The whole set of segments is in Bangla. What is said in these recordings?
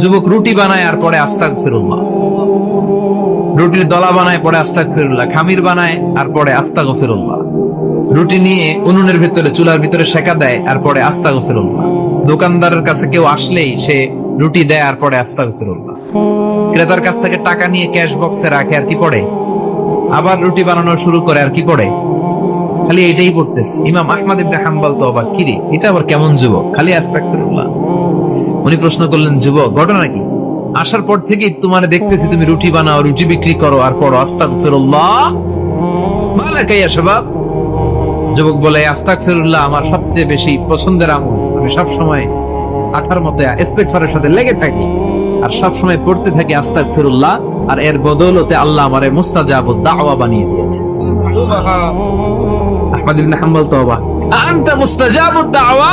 যুবক রুটি বানায় আর পরে আস্তাক ফিরুল্লাহ রুটির দলা বানায়, পরে আস্তাক ফিরুল্লাহ খামির বানায় আর পরে আস্তাক ফিরুল্লাহ রুটি নিয়ে উনুনের ভিতরে, চুলার ভিতরে সেকা দেয় আর পরে আস্তাক ফিরুল্লাহ দোকানদারের কাছে কেউ আসলেই সে রুটি দেয় আর পরে আস্তাক ফিরুল্লাহ ক্রেতার কাছ থেকে টাকা নিয়ে ক্যাশ বক্সে রাখে আর কি পড়ে? আবার রুটি বানানো শুরু করে আর কি পড়ে? খালি এটাই পড়তেছে। ইমাম আহমদ ইবনে হাম্বল তো অবাক। কিরে, এটা আবার কেমন যুবক? খালি আস্তাগফিরুল্লাহ। উনি প্রশ্ন করলেন যুবক ঘটনা কি? আসার পর থেকেই তোমার দেখতেছি তুমি রুটি বানাও রুটি বিক্রি করো আর পড়ো। আস্তাগফিরুল্লাহ। মালাকা ইয়া শাবাব যুবক বলে আস্তাগফিরুল্লাহ আমার সবচেয়ে বেশি পছন্দের আমল। আমি সব সময় আঠার মতো ইস্তেগফারের সাথে লেগে থাকি আর সব সময় পড়তে থাকি আস্তাগফিরুল্লাহ আর এর বদৌলতে আল্লাহ আমারে মুস্তাজাবুদ দাওয়া বানিয়ে দিয়েছে আহমদ ইবনে হাম্বল তো অবাক আনতা মুস্তাজাবুদ দাওয়া?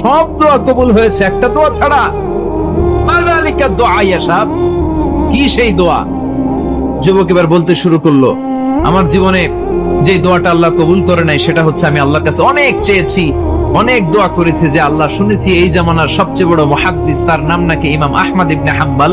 সব দোয়া কবুল হয়েছে, একটা দোয়া ছাড়া। দোয়া কি সেই দোয়া? যুবক এবার বলতে শুরু করল, আমার জীবনে যে দোয়াটা আল্লাহ কবুল করে নাই, সেটা হচ্ছে আমি আল্লাহর কাছে অনেক চেয়েছি, অনেক দোয়া করেছে যে আল্লাহ শুনেছি এই জামানার সবচেয়ে বড় মহাদিস তার নাম নাকি ইমাম আহমদ ইবনে হাম্বল।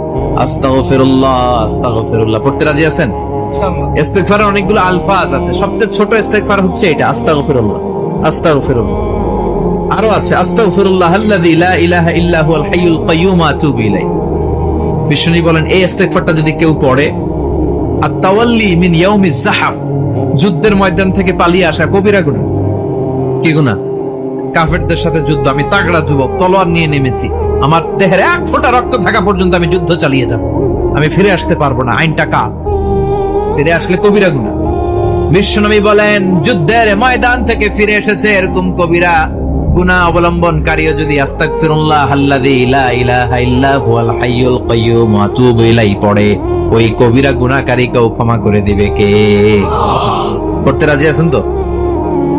আস্তাগফিরুল্লাহ আস্তাগফিরুল্লাহ। পড়তে রাজি আছেন? ইস্তেগফারের অনেকগুলো আলফাজ আছে। সবচেয়ে ছোট ইস্তেগফার হচ্ছে এটা আস্তাগফিরুল্লাহ আস্তাগফিরুল্লাহ। আরও আছে আস্তাগফিরুল্লাহ আল্লাযী লা ইলাহা ইল্লা হুয়াল হাইয়ুল কাইয়্যুম আতুবু ইলাইহি। বিষ্ণু বলেন এই ইস্তেগফারটা যদি কেউ পড়ে আত-তাওয়াল্লি মিন যুদ্ধের ময়দান থেকে পালিয়ে আসা কবিরা গুনাহ। কি গুনাহ? কাফেরদের সাথে যুদ্ধ আমি তাগড়া যুবক তলোয়ার নিয়ে নেমেছি। আমার দেহের এক ফোঁটা রক্ত থাকা পর্যন্ত আমি যুদ্ধ চালিয়ে যাব। আমি ফিরে আসতে পারব না। আইনটা কা ফিরে আসলে কবিরা গুনাহ বিশ্বনবী বলেন, যুদ্ধের ময়দান থেকে ফিরে এসেছে এরকম কবিরা। গুনাহ অবলম্বনকারীও যদি আস্তাগফিরুল্লাহ আল্লাযী লা ইলাহা ইল্লা হুয়াল হাইয়ুল কাইয়্যুম ওয়া আতুবু ইলাইহি, পড়ে, ওই কবিরা গুনাহকারীকেও ক্ষমা করে দিবে কে? করতে রাজি আছেন তো?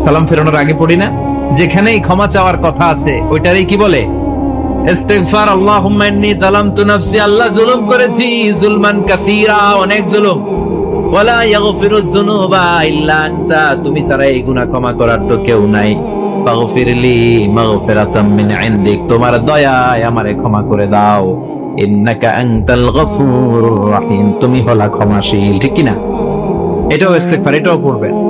সালাম ফেরানোর আগে পড়ি না? যেখানেই ক্ষমা চাওয়ার কথা আছে, ওইটারই কি বলে? কেউ নাই। তোমার দয়ায় আমারে ক্ষমা করে দাও। তুমি হলা ক্ষমাশীল, ঠিক কি না এটাও এটাও পড়বেন।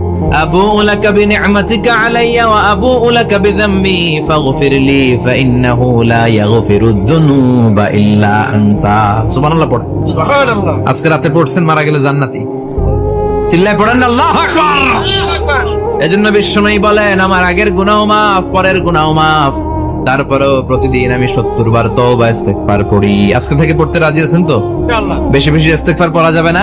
أبوء لك بنعمتك علي وأبوء لك بذنبي فاغفر لي فإنه لا يغفر الذنوب إلا أنت سبحان الله পড়েন আজকে রাতে পড়ছেন মারা গেলে জান্নাতি চিল্লায় পড়েন না আল্লাহু আকবার এজন্য বিশ্বনবী বলেন আমার আগের গুনাহ মাফ পরের গুনাহ মাফ তারপরেও প্রতিদিন আমি সত্তর বার তওবা ইস্তেগফার পড়ি আজকে থেকে পড়তে রাজি আছেন তো বেশি বেশি ইস্তেগফার পড়া যাবে না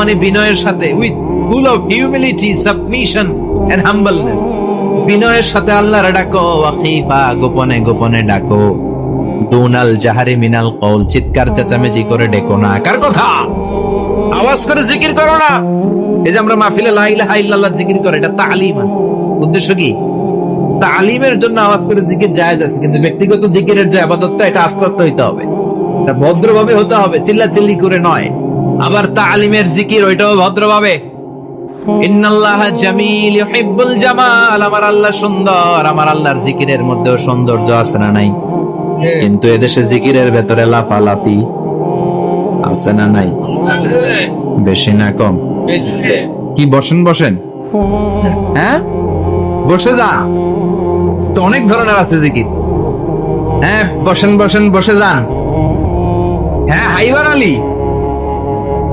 মানে বিনয়ের সাথে with full of humility submission and humbleness বিনয়ের সাথে আল্লাহর ডাকো ওয়া খীফা গোপনে গোপনে ডাকো। জাহারি মিনাল চিৎকার চেঁচামেচি করে ডেকো না। কার কথা? আওয়াজ করে জিকির করো না। এই যে আমরা মাহফিলে লা জিকির করে, এটা তালিম। উদ্দেশ্য কি? তালিমের জন্য আওয়াজ করে জিকির জায়েজ আছে, কিন্তু ব্যক্তিগত জিকিরের যে আবাদতটা, এটা আস্তে আস্তে হইতে হবে। এটা ভদ্রভাবে হতে হবে চিল্লা চিল্লি করে নয়। আবার তালিমের জিকির ওইটাও ভদ্রভাবে। সৌন্দর্য আছে ভেতরে বেশি না কম? কি, বসেন বসেন। হ্যাঁ? বসে যা। তো অনেক ধরনের আছে জিকির। হ্যাঁ বসেন বসেন, বসে যান। হ্যাঁ হাইবার আলী।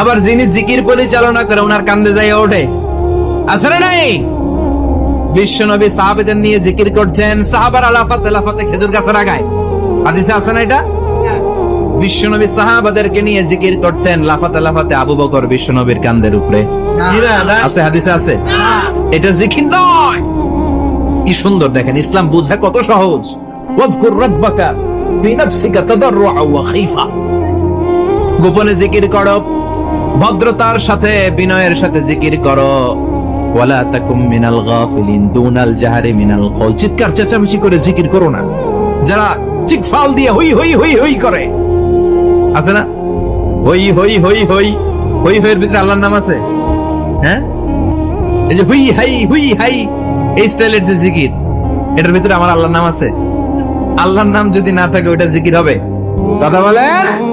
আবার যিনি জিকির পরিচালনা করে ওনার কান্দে যাই ওঠে। না নাই? বিশ্বনবী সাহাবেদের নিয়ে জিকির করছেন, সাহাবার আলাফাতে লাফাতে খেজুর গাছের আগায়। হাদিসে আছে না এটা? বিশ্বনবী সাহাবাদেরকে নিয়ে জিকির করছেন, লাফাতে লাফাতে আবু বকর বিশ্বনবীর কান্দের উপরে। আছে, হাদিসে আছে? এটা জিকির নয়। কি সুন্দর দেখেন, ইসলাম বোঝা কত সহজ। ওয়াজকুর রাব্বাকা ফি নাফসিকা তাদাররুআ ওয়া খীফা গোপনে জিকির করো ভদ্রতার সাথে, বিনয়ের সাথে জিকির করো। আল্লাহর নাম আছে? হ্যাঁ? এই যে হুই, হাই, হুই এই স্টাইলের যে জিকির, এটার ভিতরে আমার নাম আছে? আল্লাহর নাম যদি না থাকে, ওইটা জিকির হবে। কথা বলেন?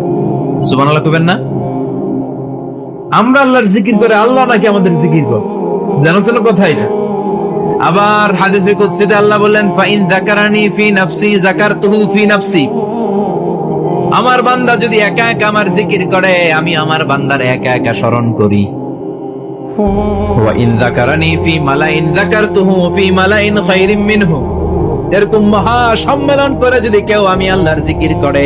সুবহানাল্লাহ কইবেন না? আমরা আল্লাহর জিকির করে আল্লাহ নাকি আমাদের জিকির করে। জানো তো কথা এটা। আবার হাদিসে আল্লাহ বললেন, ফাইন ফি নাফসি ফি নাফসি। আমার বান্দা যদি একা একা আমার জিকির করে, আমি আমার বান্দার একা একা স্মরণ করি। ওয়া ইন যাকারানি ফি মালাইন, যাকারতুহু ফি মালাইন মিনহু। এরকম মহা সম্মেলন করে যদি কেউ আমি আল্লাহর জিকির করে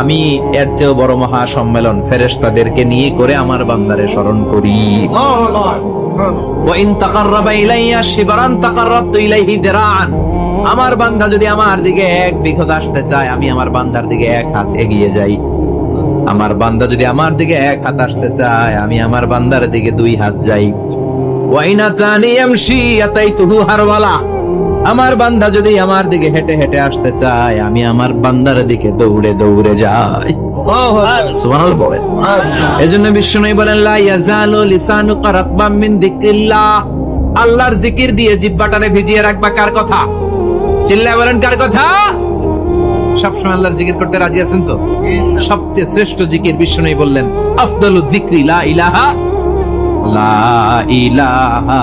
আমি এর চেয়েও বড় মহা সম্মেলন ফেরেশতাদেরকে নিয়ে করে আমার বান্দারে স্মরণ করি। ওয়াইন তাকাররাবা ইলাইয়া শিবরান তাকাররাবতু ইলাইহি দিরাআন আমার বান্দা যদি আমার দিকে এক বিঘত আসতে চায় আমি আমার বান্দার দিকে এক হাত এগিয়ে যাই। আমার বান্দা যদি আমার দিকে এক হাত আসতে চায় আমি আমার বান্দার দিকে দুই হাত যাই। ওয়াইনা চানি এমশি আতাইতুহু হারওয়ালা। আমার বান্দা যদি আমার দিকে হেঁটে হেঁটে আসতে চায় আমি আমার বান্দার দিকে দৌড়ে দৌড়ে যাই। সুবহানাল্লাহ বলেন। এজন্য বিষ্ণু বলেন লা ইয়াজালু লিসানুকা রাতবাম মিন যিকরিল্লাহ। আল্লাহর জিকির দিয়ে জিহ্বাটারে ভিজিয়ে রাখবা কার কথা? চিল্লায় বলেন কার কথা? সবসময় আল্লাহর জিকির করতে রাজি আছেন তো? সবচেয়ে শ্রেষ্ঠ জিকির বিশ্ব বিষ্ণু বললেন আফদালু যিকরি লা ইলাহা লা ইলাহা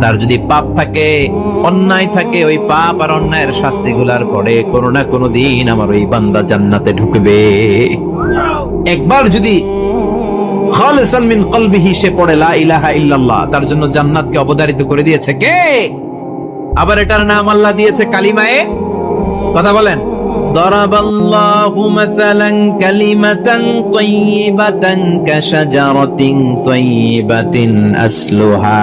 তার যদি পাপ থাকে অন্যায় থাকে ওই পাপ আর অন্যায়ের শাস্তি গুলার পরে কোনো না কোনো দিন আমার ওই বান্দা জান্নাতে ঢুকবে একবার যদি খালিসান মিন কলবিহি সে পড়ে লা ইলাহা ইল্লাল্লাহ তার জন্য জান্নাতকে অবধারিত করে দিয়েছে কে আবার এটার নাম আল্লাহ দিয়েছে কালিমায়ে কথা বলেন ضرب الله مثلا كلمة طيبة كشجرة طيبة أصلها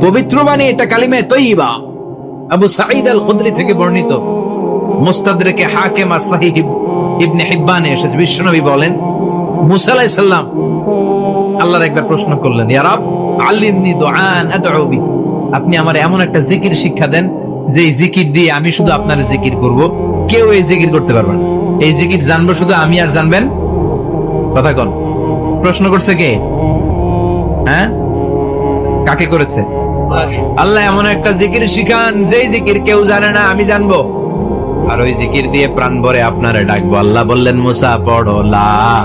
পবিত্র এটা কালিমে তৈবা আবু সাঈদ আল খুদরি থেকে বর্ণিত। আর ইবনে এসেছে। বিশ্বনবী বলেন আল্লাহর একবার প্রশ্ন করলেন আপনি আমার এমন একটা জিকির শিক্ষা দেন যে জিকির দিয়ে আমি শুধু আপনার জিকির করব। কেউ এই জিকির করতে পারবে না। এই জিকির জানব শুধু আমি আর জানবেন কথা কোন প্রশ্ন করছে কে? হ্যাঁ? কাকে করেছে? আল্লাহ এমন একটা জিকির শিখান, যেই জিকির কেউ জানে না, আমি জানব। আর ওই জিকির দিয়ে প্রাণ ভরে আপনারে ডাকবো। আল্লাহ বললেন, মুসা, পড়ো, লা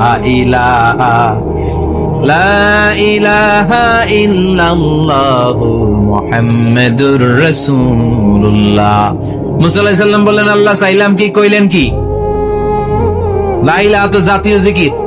বললেন, আল্লাহ চাইলাম কি, কইলেন কি? লা ইলাহা তো জাতীয় জিকির।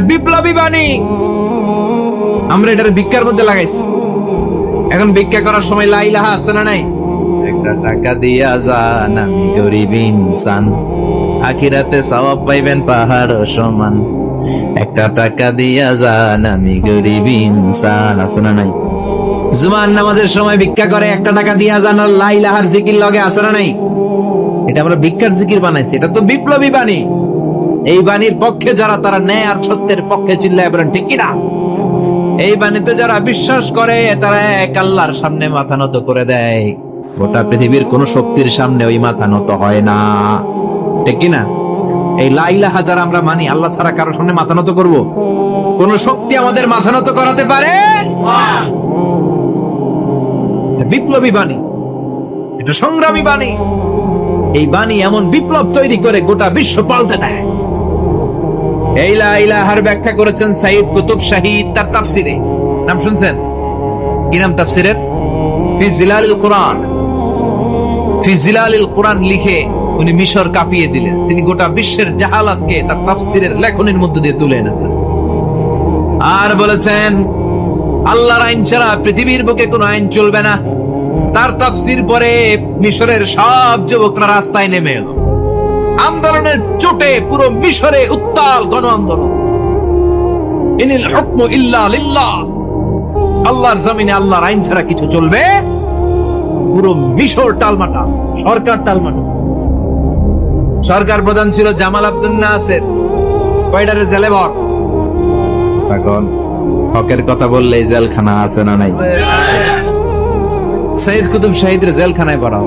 বিপ্লবী বাণী। আমরা এটার ভিক্ষার মধ্যে লাগাইছি। এখন ভিক্ষা করার সময় লা ইলাহা আছে না নাই? একটা টাকা দিয়া যান, আমি গরিব ইনসান। আখিরাতে সওয়াব পাইবেন পাহাড় সমান। একটা টাকা দিয়া যান, আমি গরিব ইনসান। আছে না নাই? জুমান নামাজের সময় ভিক্ষা করে, একটা টাকা দিয়া যান আর লা ইলাহার জিকির লগে আছে না নাই? এটা আমরা ভিক্ষার জিকির বানাইছি। এটা তো বিপ্লবী বাণী। এই বাণীর পক্ষে যারা তারা ন্যায় আর সত্যের পক্ষে চিল্লায় বলেন, ঠিক কিনা? এই বাণীতে যারা বিশ্বাস করে, তারা এক আল্লাহর সামনে মাথা নত করে দেয়। গোটা পৃথিবীর কোন শক্তির সামনে ওই মাথা নত হয় না। ঠিক কিনা? এই লাইলাহা যারা আমরা মানি, আল্লাহ ছাড়া কারোর সামনে মাথা নত করব? কোন শক্তি আমাদের মাথা নত করাতে পারে? বিপ্লবী বাণী। এটা সংগ্রামী বাণী। এই বাণী এমন বিপ্লব তৈরি করে গোটা বিশ্ব পাল্টে দেয়। এই ইলাহার ব্যাখ্যা করেছেন সাইদ কুতুব শাহিদ, তার তাফসিরে। নাম শুনছেন? কি নাম তাফসিরের? কোরআন। কোরআন লিখে উনি মিশর কাঁপিয়ে দিলেন। তিনি গোটা বিশ্বের জাহালাতকে তার তাফসিরের লেখনের মধ্য দিয়ে তুলে এনেছেন। আর বলেছেন, আল্লাহর আইন ছাড়া পৃথিবীর বুকে কোনো আইন চলবে না। তার তাফসির পরে মিশরের সব যুবকরা রাস্তায় নেমে এলো। আন্দোলনের চোটে পুরো মিশরে উত্তাল গণ আন্দোলন ইনিল হুকমু ইল্লা লিল্লাহ। আল্লাহর জমিনে আল্লাহর আইন ছাড়া কিছু চলবে? পুরো মিশর টালমাটা সরকার টালমাটা। সরকার প্রধান ছিল জামাল আব্দুল নাসের। কয়ডারে জেলে ভর তখন হকের কথা বললে জেলখানা আছে না নাই? সৈয়দ কুতুব শাহিদের জেলখানায় ভরাও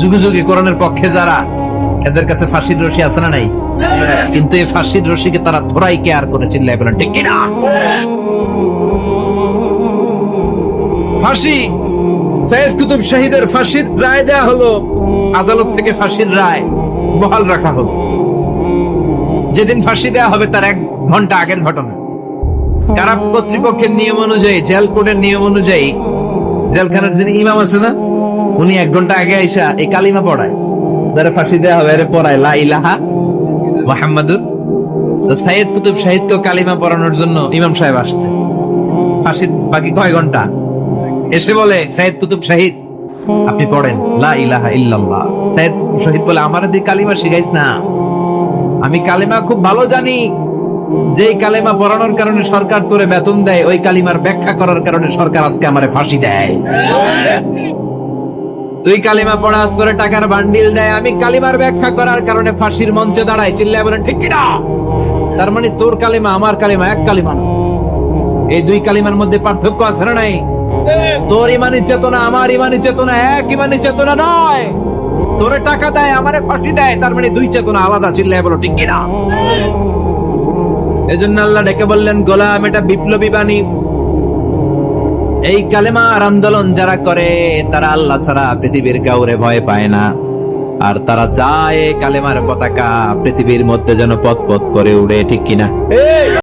যুগে যুগে কোরআনের পক্ষে যারা, এদের কাছে ফাঁসির রশি আছে না নাই? কিন্তু এই ফাঁসির রশিকে তারা ধরাই কেয়ার করে চিল্লাই বলেন, ঠিক কিনা? ফাঁসি, সৈয়দ কুতুব শাহিদের ফাঁসির রায় দেয়া হলো, আদালত থেকে ফাঁসির রায় বহাল রাখা হলো। যেদিন ফাঁসি দেয়া হবে তার এক ঘণ্টা আগের ঘটনা। কারা কর্তৃপক্ষের নিয়ম অনুযায়ী, জেল কোর্টের নিয়ম অনুযায়ী, জেলখানার যিনি ইমাম আছে না উনি এক ঘণ্টা আগে আইসা এই কালিমা পড়ায়। যারা ফাঁসি দেওয়া হবে পড়ায়, লা ইলাহা মোহাম্মদুর সাইয়েদ কুতুব সাহিত্য কালিমা পড়ানোর জন্য ইমাম সাহেব আসছে। ফাঁসির বাকি কয় ঘণ্টা? এসে বলে সাইয়েদ কুতুব শাহিদ আপনি পড়েন, লা ইলাহা ইল্লাল্লাহ। সাইয়েদ শাহিদ বলে, আমার দিয়ে কালিমা শিখাইস না। আমি কালিমা খুব ভালো জানি। যেই কালিমা পড়ানোর কারণে সরকার তোরে বেতন দেয়, ওই কালিমার ব্যাখ্যা করার কারণে সরকার আজকে আমারে ফাঁসি দেয়। তুই কালিমা পড়াস, তোরে টাকার বান্ডিল দেয়, আমি কালিমার ব্যাখ্যা করার কারণে ফাঁসির মঞ্চে দাঁড়াই চিল্লায় বলেন, ঠিক কিনা? তার মানে তোর কালিমা, আমার কালিমা, এক কালিমা না। এই দুই কালিমার মধ্যে পার্থক্য আছে না নাই? তোর ইমানি চেতনা, আমার ইমানি চেতনা, এক ইমানি চেতনা নয়। তোরে টাকা দেয়, আমারে ফাঁসি দেয়, তার মানে দুই চেতনা আলাদা। চিল্লায় বলো, ঠিক কিনা? এজন্য আল্লাহ ডেকে বললেন, গোলাম, এটা বিপ্লবী বাণী। এই কালেমার আন্দোলন যারা করে, তারা আল্লাহ ছাড়া পৃথিবীর কাউরে ভয় পায় না। আর তারা চায় কালেমার পতাকা পৃথিবীর মধ্যে যেন পথ পথ করে উড়ে, ঠিক কিনা?